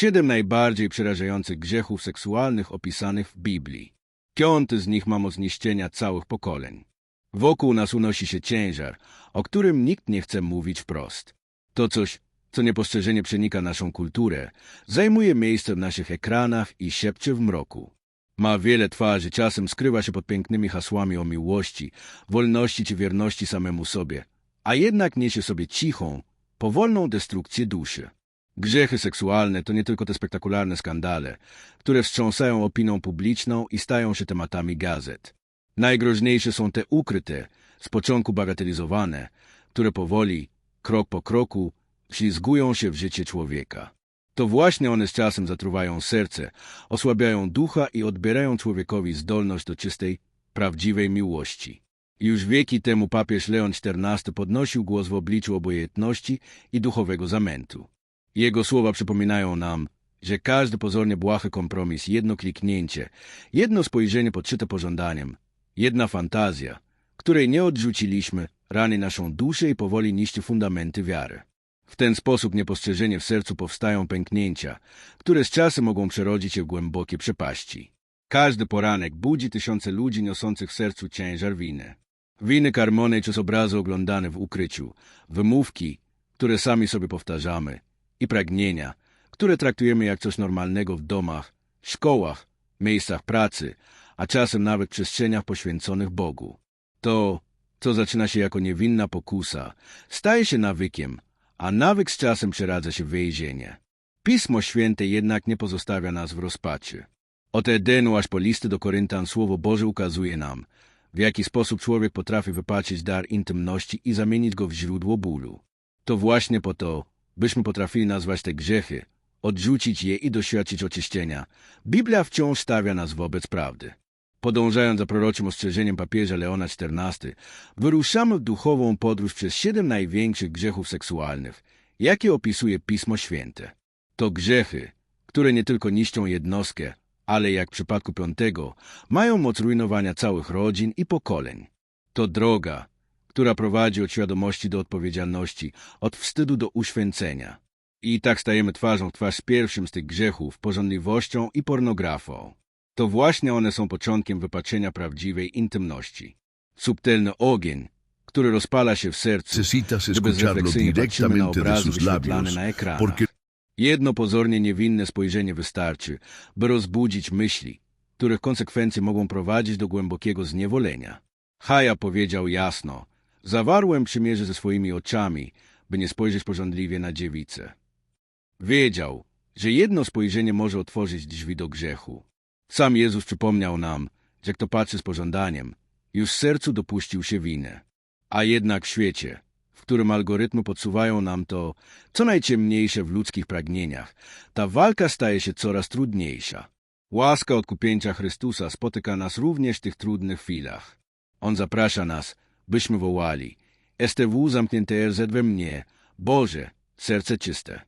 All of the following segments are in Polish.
Siedem najbardziej przerażających grzechów seksualnych opisanych w Biblii. Piąty z nich ma moc niszczenia całych pokoleń. Wokół nas unosi się ciężar, o którym nikt nie chce mówić wprost. To coś, co niepostrzeżenie przenika naszą kulturę, zajmuje miejsce w naszych ekranach i szepcze w mroku. Ma wiele twarzy, czasem skrywa się pod pięknymi hasłami o miłości, wolności czy wierności samemu sobie, a jednak niesie sobie cichą, powolną destrukcję duszy. Grzechy seksualne to nie tylko te spektakularne skandale, które wstrząsają opinią publiczną i stają się tematami gazet. Najgroźniejsze są te ukryte, z początku bagatelizowane, które powoli, krok po kroku, ślizgują się w życie człowieka. To właśnie one z czasem zatruwają serce, osłabiają ducha i odbierają człowiekowi zdolność do czystej, prawdziwej miłości. Już wieki temu papież Leon XIV podnosił głos w obliczu obojętności i duchowego zamętu. Jego słowa przypominają nam, że każdy pozornie błahy kompromis, jedno kliknięcie, jedno spojrzenie podszyte pożądaniem, jedna fantazja, której nie odrzuciliśmy, rani naszą duszę i powoli niszczy fundamenty wiary. W ten sposób niepostrzeżenie w sercu powstają pęknięcia, które z czasem mogą przerodzić się w głębokie przepaści. Każdy poranek budzi tysiące ludzi niosących w sercu ciężar winy. Winy karmonej przez obrazy oglądane w ukryciu, wymówki, które sami sobie powtarzamy i pragnienia, które traktujemy jak coś normalnego w domach, szkołach, miejscach pracy, a czasem nawet przestrzeniach poświęconych Bogu. To, co zaczyna się jako niewinna pokusa, staje się nawykiem, a nawyk z czasem przeradza się w więzienie. Pismo Święte jednak nie pozostawia nas w rozpaczy. Od Edenu aż po listy do Koryntan Słowo Boże ukazuje nam, w jaki sposób człowiek potrafi wypaczyć dar intymności i zamienić go w źródło bólu. To właśnie po to, byśmy potrafili nazwać te grzechy, odrzucić je i doświadczyć oczyszczenia. Biblia wciąż stawia nas wobec prawdy. Podążając za proroczym ostrzeżeniem papieża Leona XIV, wyruszamy w duchową podróż przez siedem największych grzechów seksualnych, jakie opisuje Pismo Święte. To grzechy, które nie tylko niszczą jednostkę, ale jak w przypadku piątego, mają moc rujnowania całych rodzin i pokoleń. To droga, która prowadzi od świadomości do odpowiedzialności, od wstydu do uświęcenia. I tak stajemy twarzą w twarz z pierwszym z tych grzechów, porządliwością i pornografą. To właśnie one są początkiem wypaczenia prawdziwej intymności. Subtelny ogień, który rozpala się w sercu, gdy bezrefleksyjnie patrzymy na obrazy wyświetlane na ekranach. Jedno pozornie niewinne spojrzenie wystarczy, by rozbudzić myśli, których konsekwencje mogą prowadzić do głębokiego zniewolenia. Haja powiedział jasno, zawarłem przymierze ze swoimi oczami, by nie spojrzeć porządliwie na dziewicę. Wiedział, że jedno spojrzenie może otworzyć drzwi do grzechu. Sam Jezus przypomniał nam, że kto patrzy z pożądaniem, już w sercu dopuścił się winy. A jednak w świecie, w którym algorytmy podsuwają nam to, co najciemniejsze w ludzkich pragnieniach, ta walka staje się coraz trudniejsza. Łaska odkupieńcza Chrystusa spotyka nas również w tych trudnych chwilach. On zaprasza nas, byśmy wołali STW zamknięte RZ we mnie, Boże, serce czyste.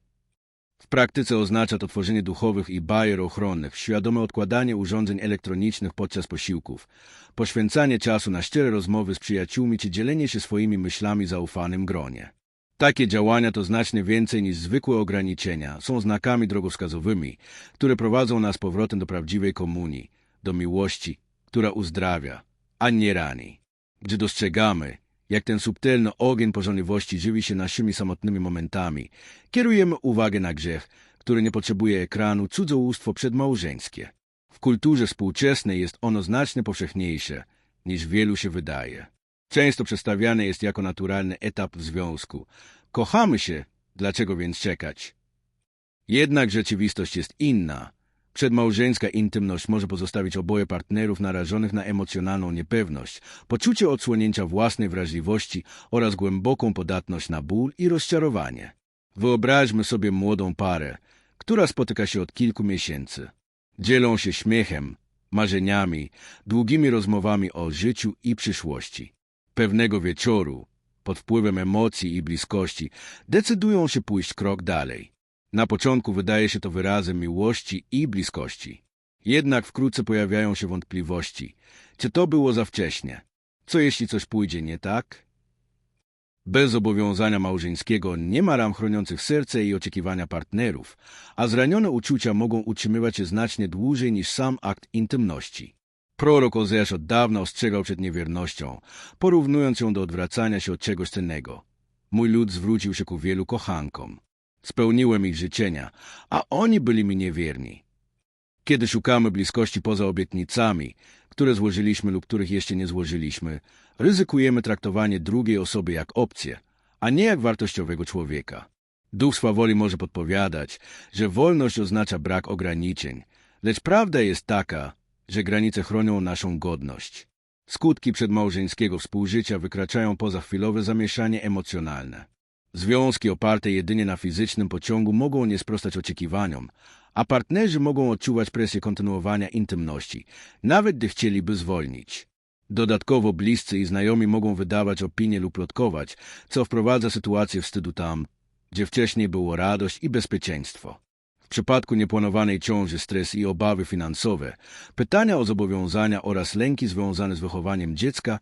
W praktyce oznacza to tworzenie duchowych i bajer ochronnych, świadome odkładanie urządzeń elektronicznych podczas posiłków, poświęcanie czasu na szczere rozmowy z przyjaciółmi czy dzielenie się swoimi myślami w zaufanym gronie. Takie działania to znacznie więcej niż zwykłe ograniczenia, są znakami drogowskazowymi, które prowadzą nas powrotem do prawdziwej komunii, do miłości, która uzdrawia, a nie rani. Gdy dostrzegamy, jak ten subtelny ogień pożądliwości żywi się naszymi samotnymi momentami, kierujemy uwagę na grzech, który nie potrzebuje ekranu, cudzołóstwo przedmałżeńskie. W kulturze współczesnej jest ono znacznie powszechniejsze, niż wielu się wydaje. Często przedstawiane jest jako naturalny etap w związku. Kochamy się, dlaczego więc czekać? Jednak rzeczywistość jest inna. Przedmałżeńska intymność może pozostawić oboje partnerów narażonych na emocjonalną niepewność, poczucie odsłonięcia własnej wrażliwości oraz głęboką podatność na ból i rozczarowanie. Wyobraźmy sobie młodą parę, która spotyka się od kilku miesięcy. Dzielą się śmiechem, marzeniami, długimi rozmowami o życiu i przyszłości. Pewnego wieczoru, pod wpływem emocji i bliskości, decydują się pójść krok dalej. Na początku wydaje się to wyrazem miłości i bliskości. Jednak wkrótce pojawiają się wątpliwości. Czy to było za wcześnie? Co jeśli coś pójdzie nie tak? Bez zobowiązania małżeńskiego nie ma ram chroniących serce i oczekiwania partnerów, a zranione uczucia mogą utrzymywać się znacznie dłużej niż sam akt intymności. Prorok Ozeasz od dawna ostrzegał przed niewiernością, porównując ją do odwracania się od czegoś cennego. Mój lud zwrócił się ku wielu kochankom. Spełniłem ich życzenia, a oni byli mi niewierni. Kiedy szukamy bliskości poza obietnicami, które złożyliśmy lub których jeszcze nie złożyliśmy, ryzykujemy traktowanie drugiej osoby jak opcję, a nie jak wartościowego człowieka. Duch swawoli może podpowiadać, że wolność oznacza brak ograniczeń, lecz prawda jest taka, że granice chronią naszą godność. Skutki przedmałżeńskiego współżycia wykraczają poza chwilowe zamieszanie emocjonalne. Związki oparte jedynie na fizycznym pociągu mogą nie sprostać oczekiwaniom, a partnerzy mogą odczuwać presję kontynuowania intymności, nawet gdy chcieliby zwolnić. Dodatkowo bliscy i znajomi mogą wydawać opinie lub plotkować, co wprowadza sytuację wstydu tam, gdzie wcześniej było radość i bezpieczeństwo. W przypadku nieplanowanej ciąży stres i obawy finansowe, pytania o zobowiązania oraz lęki związane z wychowaniem dziecka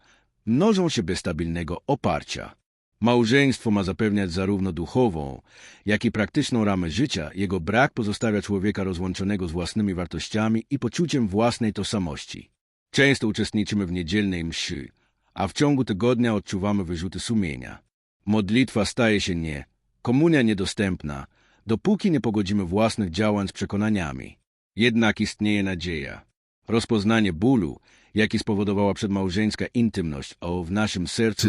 mnożą się bez stabilnego oparcia. Małżeństwo ma zapewniać zarówno duchową, jak i praktyczną ramę życia. Jego brak pozostawia człowieka rozłączonego z własnymi wartościami i poczuciem własnej tożsamości. Często uczestniczymy w niedzielnej mszy, a w ciągu tygodnia odczuwamy wyrzuty sumienia. Modlitwa staje się nie, komunia niedostępna, dopóki nie pogodzimy własnych działań z przekonaniami. Jednak istnieje nadzieja. Rozpoznanie bólu, jaki spowodowała przedmałżeńska intymność, a w naszym sercu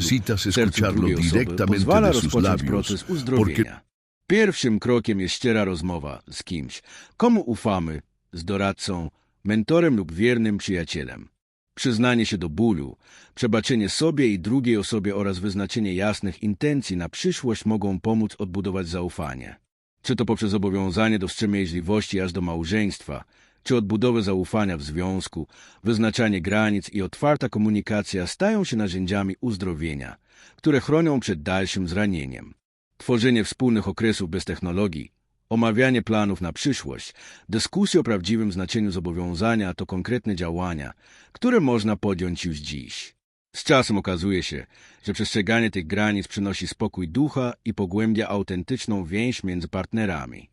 sercu drugiej osoby pozwala rozpocząć proces uzdrowienia. Pierwszym krokiem jest szczera rozmowa z kimś, komu ufamy, z doradcą, mentorem lub wiernym przyjacielem. Przyznanie się do bólu, przebaczenie sobie i drugiej osobie oraz wyznaczenie jasnych intencji na przyszłość mogą pomóc odbudować zaufanie. Czy to poprzez zobowiązanie do wstrzemięźliwości aż do małżeństwa, czy odbudowę zaufania w związku, wyznaczanie granic i otwarta komunikacja stają się narzędziami uzdrowienia, które chronią przed dalszym zranieniem. Tworzenie wspólnych okresów bez technologii, omawianie planów na przyszłość, dyskusje o prawdziwym znaczeniu zobowiązania to konkretne działania, które można podjąć już dziś. Z czasem okazuje się, że przestrzeganie tych granic przynosi spokój ducha i pogłębia autentyczną więź między partnerami.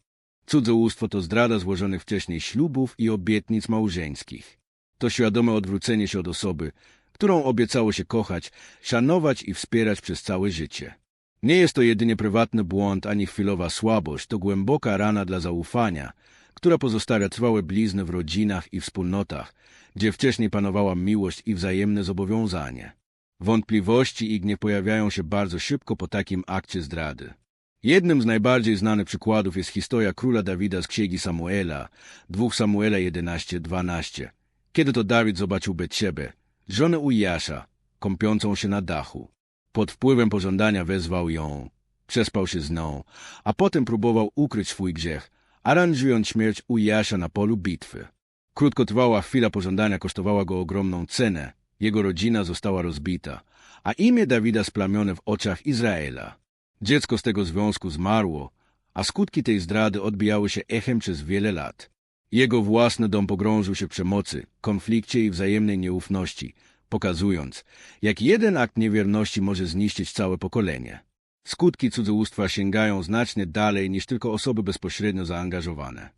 Cudzołóstwo to zdrada złożonych wcześniej ślubów i obietnic małżeńskich. To świadome odwrócenie się od osoby, którą obiecało się kochać, szanować i wspierać przez całe życie. Nie jest to jedynie prywatny błąd ani chwilowa słabość, to głęboka rana dla zaufania, która pozostawia trwałe blizny w rodzinach i wspólnotach, gdzie wcześniej panowała miłość i wzajemne zobowiązanie. Wątpliwości i gniew pojawiają się bardzo szybko po takim akcie zdrady. Jednym z najbardziej znanych przykładów jest historia króla Dawida z księgi Samuela, 2 Samuela 11-12. Kiedy to Dawid zobaczył Betrzebę, żonę Ujasza, kąpiącą się na dachu. Pod wpływem pożądania wezwał ją, przespał się z nią, a potem próbował ukryć swój grzech, aranżując śmierć Ujasza na polu bitwy. Krótkotrwała chwila pożądania kosztowała go ogromną cenę, jego rodzina została rozbita, a imię Dawida splamione w oczach Izraela. Dziecko z tego związku zmarło, a skutki tej zdrady odbijały się echem przez wiele lat. Jego własny dom pogrążył się w przemocy, konflikcie i wzajemnej nieufności, pokazując, jak jeden akt niewierności może zniszczyć całe pokolenie. Skutki cudzołóstwa sięgają znacznie dalej niż tylko osoby bezpośrednio zaangażowane.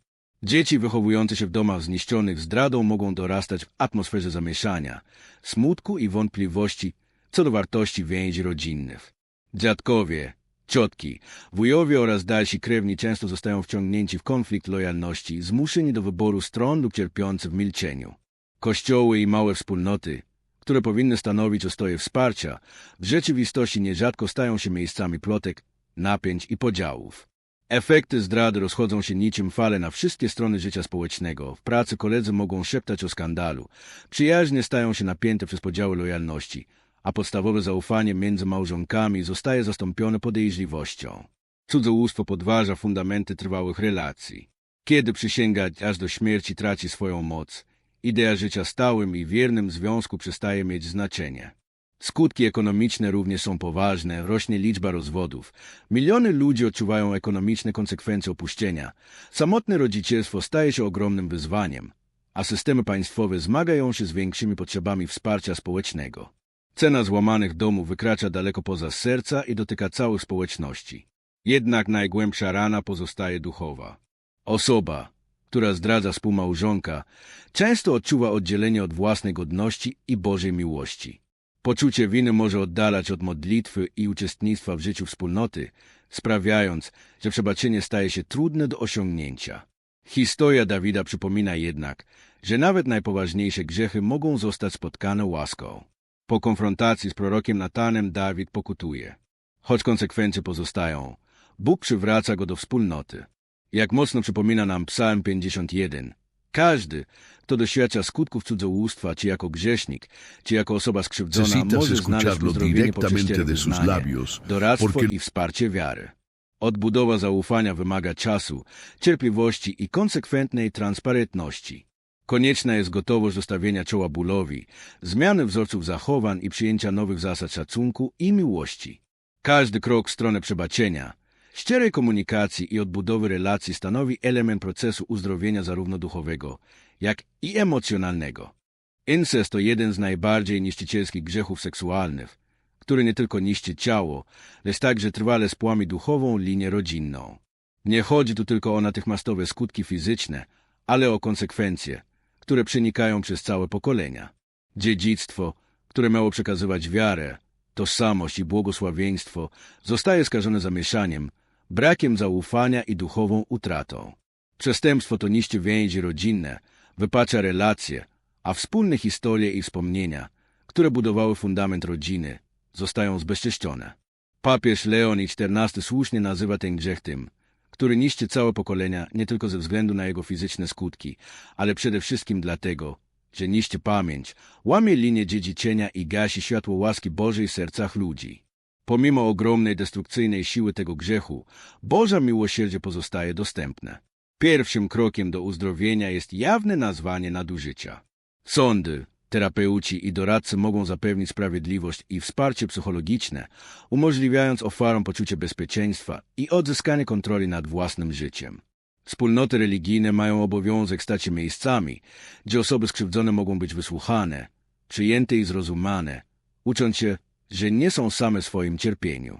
Dzieci wychowujące się w domach zniszczonych zdradą mogą dorastać w atmosferze zamieszania, smutku i wątpliwości co do wartości więzi rodzinnych. Dziadkowie, ciotki, wujowie oraz dalsi krewni często zostają wciągnięci w konflikt lojalności, zmuszeni do wyboru stron lub cierpiący w milczeniu. Kościoły i małe wspólnoty, które powinny stanowić ostoje wsparcia, w rzeczywistości nierzadko stają się miejscami plotek, napięć i podziałów. Efekty zdrady rozchodzą się niczym fale na wszystkie strony życia społecznego. W pracy koledzy mogą szeptać o skandalu. Przyjaźnie stają się napięte przez podziały lojalności, a podstawowe zaufanie między małżonkami zostaje zastąpione podejrzliwością. Cudzołóstwo podważa fundamenty trwałych relacji. Kiedy przysięgać aż do śmierci traci swoją moc, idea życia stałym i wiernym związku przestaje mieć znaczenie. Skutki ekonomiczne również są poważne, rośnie liczba rozwodów. Miliony ludzi odczuwają ekonomiczne konsekwencje opuszczenia. Samotne rodzicielstwo staje się ogromnym wyzwaniem, a systemy państwowe zmagają się z większymi potrzebami wsparcia społecznego. Cena złamanych domów wykracza daleko poza serca i dotyka całych społeczności. Jednak najgłębsza rana pozostaje duchowa. Osoba, która zdradza współmałżonka, często odczuwa oddzielenie od własnej godności i Bożej miłości. Poczucie winy może oddalać od modlitwy i uczestnictwa w życiu wspólnoty, sprawiając, że przebaczenie staje się trudne do osiągnięcia. Historia Dawida przypomina jednak, że nawet najpoważniejsze grzechy mogą zostać spotkane łaską. Po konfrontacji z prorokiem Natanem Dawid pokutuje. Choć konsekwencje pozostają, Bóg przywraca go do wspólnoty. Jak mocno przypomina nam Psalm 51. Każdy, kto doświadcza skutków cudzołóstwa, czy jako grzesznik, czy jako osoba skrzywdzona, może znaleźć uzdrowienie poprzez wyznanie, doradztwo porque i wsparcie wiary. Odbudowa zaufania wymaga czasu, cierpliwości i konsekwentnej transparentności. Konieczna jest gotowość do stawienia czoła bólowi, zmiany wzorców zachowań i przyjęcia nowych zasad szacunku i miłości. Każdy krok w stronę przebaczenia, szczerej komunikacji i odbudowy relacji stanowi element procesu uzdrowienia zarówno duchowego, jak i emocjonalnego. Incest to jeden z najbardziej niszczycielskich grzechów seksualnych, który nie tylko niszczy ciało, lecz także trwale spłami duchową linię rodzinną. Nie chodzi tu tylko o natychmiastowe skutki fizyczne, ale o konsekwencje, które przenikają przez całe pokolenia. Dziedzictwo, które miało przekazywać wiarę, tożsamość i błogosławieństwo, zostaje skażone zamieszaniem, brakiem zaufania i duchową utratą. Przestępstwo to niszczy więzi rodzinne, wypacza relacje, a wspólne historie i wspomnienia, które budowały fundament rodziny, zostają zbezczeszczone. Papież Leon XIV słusznie nazywa ten grzech tym, który niszczy całe pokolenia nie tylko ze względu na jego fizyczne skutki, ale przede wszystkim dlatego, że niszczy pamięć, łamie linię dziedziczenia i gasi światło łaski Bożej w sercach ludzi. Pomimo ogromnej destrukcyjnej siły tego grzechu, Boża miłosierdzie pozostaje dostępne. Pierwszym krokiem do uzdrowienia jest jawne nazwanie nadużycia. Sądy, terapeuci i doradcy mogą zapewnić sprawiedliwość i wsparcie psychologiczne, umożliwiając ofiarom poczucie bezpieczeństwa i odzyskanie kontroli nad własnym życiem. Wspólnoty religijne mają obowiązek stać się miejscami, gdzie osoby skrzywdzone mogą być wysłuchane, przyjęte i zrozumiane, ucząc się, że nie są same w swoim cierpieniu.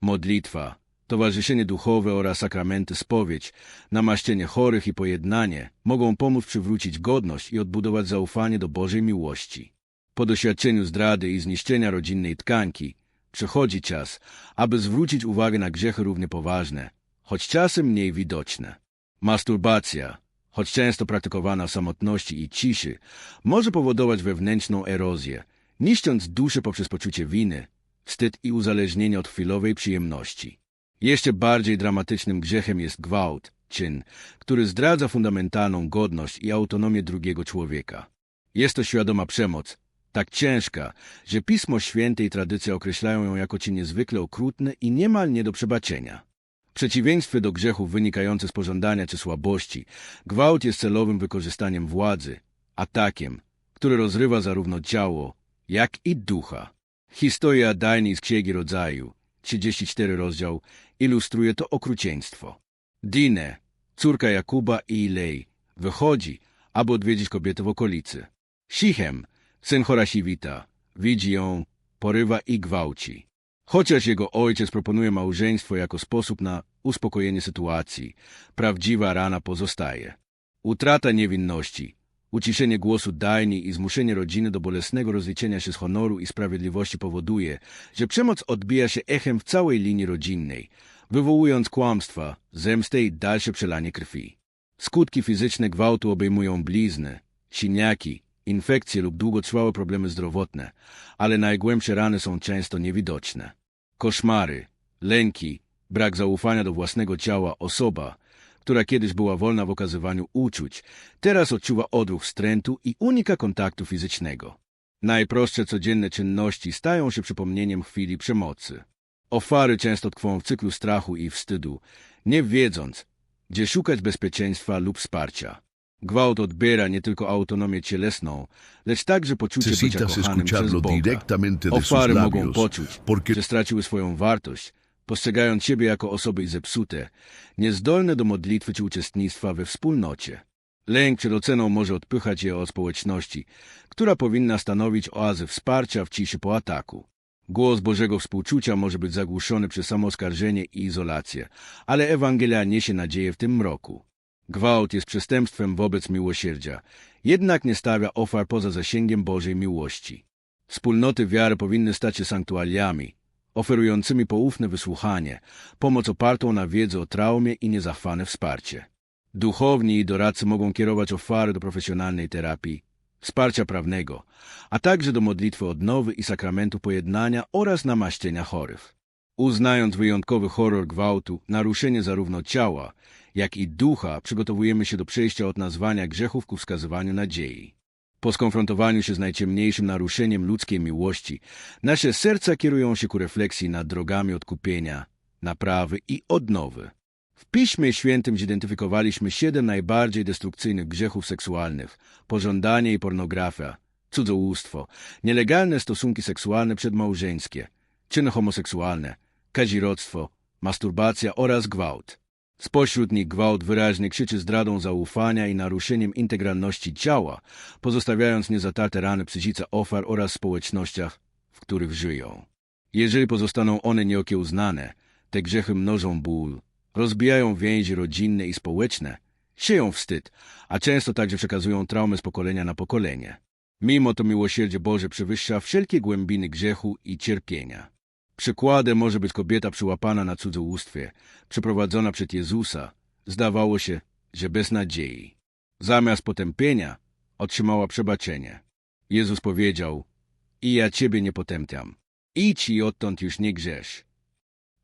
Modlitwa, towarzyszenie duchowe oraz sakramenty spowiedź, namaścienie chorych i pojednanie mogą pomóc przywrócić godność i odbudować zaufanie do Bożej miłości. Po doświadczeniu zdrady i zniszczenia rodzinnej tkanki przychodzi czas, aby zwrócić uwagę na grzechy równie poważne, choć czasem mniej widoczne. Masturbacja, choć często praktykowana w samotności i ciszy, może powodować wewnętrzną erozję, niszcząc duszę poprzez poczucie winy, wstyd i uzależnienie od chwilowej przyjemności. Jeszcze bardziej dramatycznym grzechem jest gwałt, czyn, który zdradza fundamentalną godność i autonomię drugiego człowieka. Jest to świadoma przemoc, tak ciężka, że Pismo Święte i tradycja określają ją jako czyn niezwykle okrutny i niemal nie do przebaczenia. W przeciwieństwie do grzechów wynikających z pożądania czy słabości, gwałt jest celowym wykorzystaniem władzy, atakiem, który rozrywa zarówno ciało, jak i ducha. Historia Dajni z Księgi Rodzaju, 34 rozdział, ilustruje to okrucieństwo. Dine, córka Jakuba i Ilei, wychodzi, aby odwiedzić kobietę w okolicy. Sichem, syn Horasiwita, widzi ją, porywa i gwałci. Chociaż jego ojciec proponuje małżeństwo jako sposób na uspokojenie sytuacji, prawdziwa rana pozostaje. Utrata niewinności, uciszenie głosu dajni i zmuszenie rodziny do bolesnego rozliczenia się z honoru i sprawiedliwości powoduje, że przemoc odbija się echem w całej linii rodzinnej, wywołując kłamstwa, zemstę i dalsze przelanie krwi. Skutki fizyczne gwałtu obejmują blizny, siniaki, infekcje lub długotrwałe problemy zdrowotne, ale najgłębsze rany są często niewidoczne. Koszmary, lęki, brak zaufania do własnego ciała osoba, która kiedyś była wolna w okazywaniu uczuć, teraz odczuwa odruch wstrętu i unika kontaktu fizycznego. Najprostsze codzienne czynności stają się przypomnieniem chwili przemocy. Ofary często tkwią w cyklu strachu i wstydu, nie wiedząc, gdzie szukać bezpieczeństwa lub wsparcia. Gwałt odbiera nie tylko autonomię cielesną, lecz także poczucie bycia kochanym przez Boga. Ofary mogą poczuć, porque że straciły swoją wartość, postrzegając siebie jako osoby zepsute, niezdolne do modlitwy czy uczestnictwa we wspólnocie. Lęk przed oceną może odpychać je od społeczności, która powinna stanowić oazę wsparcia w ciszy po ataku. Głos Bożego współczucia może być zagłuszony przez samoskarżenie i izolację, ale Ewangelia niesie nadzieję w tym mroku. Gwałt jest przestępstwem wobec miłosierdzia, jednak nie stawia ofiar poza zasięgiem Bożej miłości. Wspólnoty wiary powinny stać się sanktuariami, oferującymi poufne wysłuchanie, pomoc opartą na wiedzy o traumie i niezachwane wsparcie. Duchowni i doradcy mogą kierować ofiary do profesjonalnej terapii, wsparcia prawnego, a także do modlitwy odnowy i sakramentu pojednania oraz namaścienia chorych. Uznając wyjątkowy horror gwałtu, naruszenie zarówno ciała, jak i ducha, przygotowujemy się do przejścia od nazwania grzechów ku wskazywaniu nadziei. Po skonfrontowaniu się z najciemniejszym naruszeniem ludzkiej miłości, nasze serca kierują się ku refleksji nad drogami odkupienia, naprawy i odnowy. W Piśmie Świętym zidentyfikowaliśmy siedem najbardziej destrukcyjnych grzechów seksualnych, pożądanie i pornografia, cudzołóstwo, nielegalne stosunki seksualne przedmałżeńskie, czyny homoseksualne, kazirodztwo, masturbacja oraz gwałt. Spośród nich gwałt wyraźnie krzyczy zdradą zaufania i naruszeniem integralności ciała, pozostawiając niezatarte rany psychice ofiar oraz społecznościach, w których żyją. Jeżeli pozostaną one nieokiełznane, te grzechy mnożą ból, rozbijają więzi rodzinne i społeczne, sieją wstyd, a często także przekazują traumy z pokolenia na pokolenie. Mimo to miłosierdzie Boże przewyższa wszelkie głębiny grzechu i cierpienia. Przykładem może być kobieta przyłapana na cudzołóstwie, przeprowadzona przed Jezusa. Zdawało się, że bez nadziei. Zamiast potępienia otrzymała przebaczenie. Jezus powiedział, i ja ciebie nie potępiam. Idź i odtąd już nie grzesz.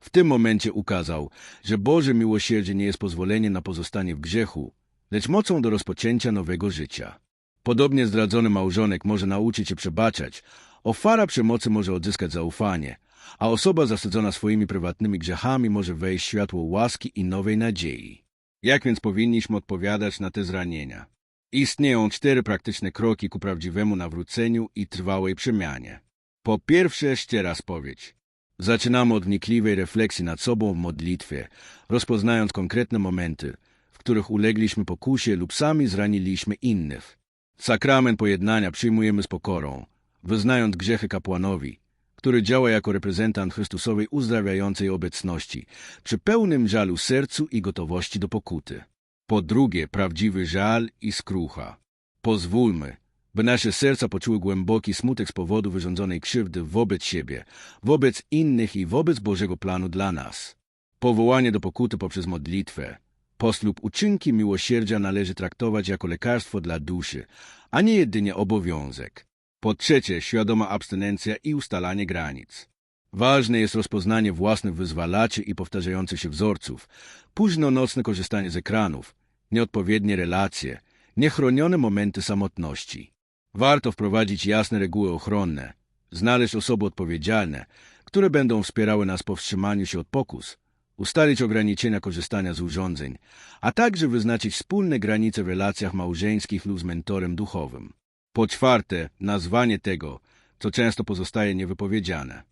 W tym momencie ukazał, że Boże miłosierdzie nie jest pozwoleniem na pozostanie w grzechu, lecz mocą do rozpoczęcia nowego życia. Podobnie zdradzony małżonek może nauczyć się przebaczać, ofiara przemocy może odzyskać zaufanie, a osoba zasadzona swoimi prywatnymi grzechami może wejść w światło łaski i nowej nadziei. Jak więc powinniśmy odpowiadać na te zranienia? Istnieją cztery praktyczne kroki ku prawdziwemu nawróceniu i trwałej przemianie. Po pierwsze, szczera spowiedź. Zaczynamy od wnikliwej refleksji nad sobą w modlitwie, rozpoznając konkretne momenty, w których ulegliśmy pokusie lub sami zraniliśmy innych. Sakrament pojednania przyjmujemy z pokorą, wyznając grzechy kapłanowi, który działa jako reprezentant Chrystusowej uzdrawiającej obecności, przy pełnym żalu sercu i gotowości do pokuty. Po drugie, prawdziwy żal i skrucha. Pozwólmy, by nasze serca poczuły głęboki smutek z powodu wyrządzonej krzywdy wobec siebie, wobec innych i wobec Bożego planu dla nas. Powołanie do pokuty poprzez modlitwę, post lub uczynki miłosierdzia należy traktować jako lekarstwo dla duszy, a nie jedynie obowiązek. Po trzecie, świadoma abstynencja i ustalanie granic. Ważne jest rozpoznanie własnych wyzwalaczy i powtarzających się wzorców, późno nocne korzystanie z ekranów, nieodpowiednie relacje, niechronione momenty samotności. Warto wprowadzić jasne reguły ochronne, znaleźć osoby odpowiedzialne, które będą wspierały nas w powstrzymaniu się od pokus, ustalić ograniczenia korzystania z urządzeń, a także wyznaczyć wspólne granice w relacjach małżeńskich lub z mentorem duchowym. Po czwarte, nazwanie tego, co często pozostaje niewypowiedziane.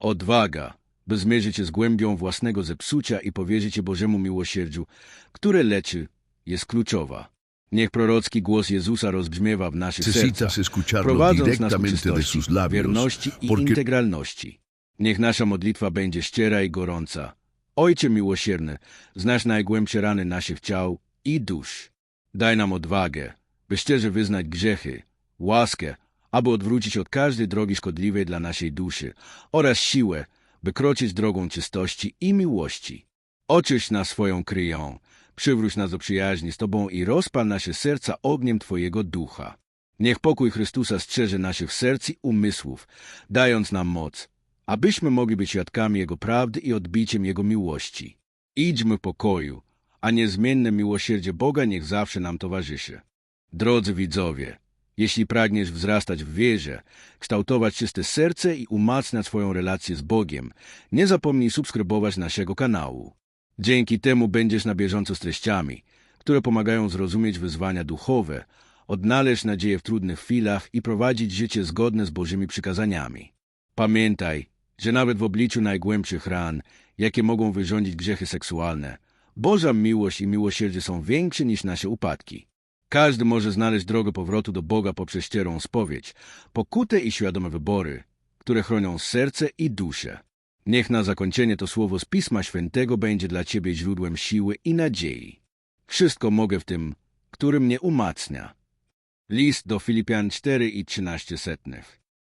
Odwaga, by zmierzyć się z głębią własnego zepsucia i powierzyć się Bożemu miłosierdziu, które leczy, jest kluczowa. Niech prorocki głos Jezusa rozbrzmiewa w naszych sercach, prowadząc nas czystości, labios, wierności i integralności. Niech nasza modlitwa będzie szczera i gorąca. Ojcze miłosierny, znasz najgłębsze rany naszych ciał i dusz. Daj nam odwagę, by szczerze wyznać grzechy, łaskę, aby odwrócić od każdej drogi szkodliwej dla naszej duszy oraz siłę, by kroczyć drogą czystości i miłości. Oczyść nas swoją kryją, przywróć nas do przyjaźni z Tobą i rozpal nasze serca ogniem Twojego ducha. Niech pokój Chrystusa strzeże naszych serc i umysłów, dając nam moc, abyśmy mogli być świadkami Jego prawdy i odbiciem Jego miłości. Idźmy w pokoju, a niezmienne miłosierdzie Boga niech zawsze nam towarzyszy. Drodzy widzowie, jeśli pragniesz wzrastać w wierze, kształtować czyste serce i umacniać swoją relację z Bogiem, nie zapomnij subskrybować naszego kanału. Dzięki temu będziesz na bieżąco z treściami, które pomagają zrozumieć wyzwania duchowe, odnaleźć nadzieję w trudnych chwilach i prowadzić życie zgodne z Bożymi przykazaniami. Pamiętaj, że nawet w obliczu najgłębszych ran, jakie mogą wyrządzić grzechy seksualne, Boża miłość i miłosierdzie są większe niż nasze upadki. Każdy może znaleźć drogę powrotu do Boga poprzez szczerą spowiedź, pokutę i świadome wybory, które chronią serce i duszę. Niech na zakończenie to słowo z Pisma Świętego będzie dla Ciebie źródłem siły i nadziei. Wszystko mogę w tym, który mnie umacnia. List do Filipian 4 i 13 setnych.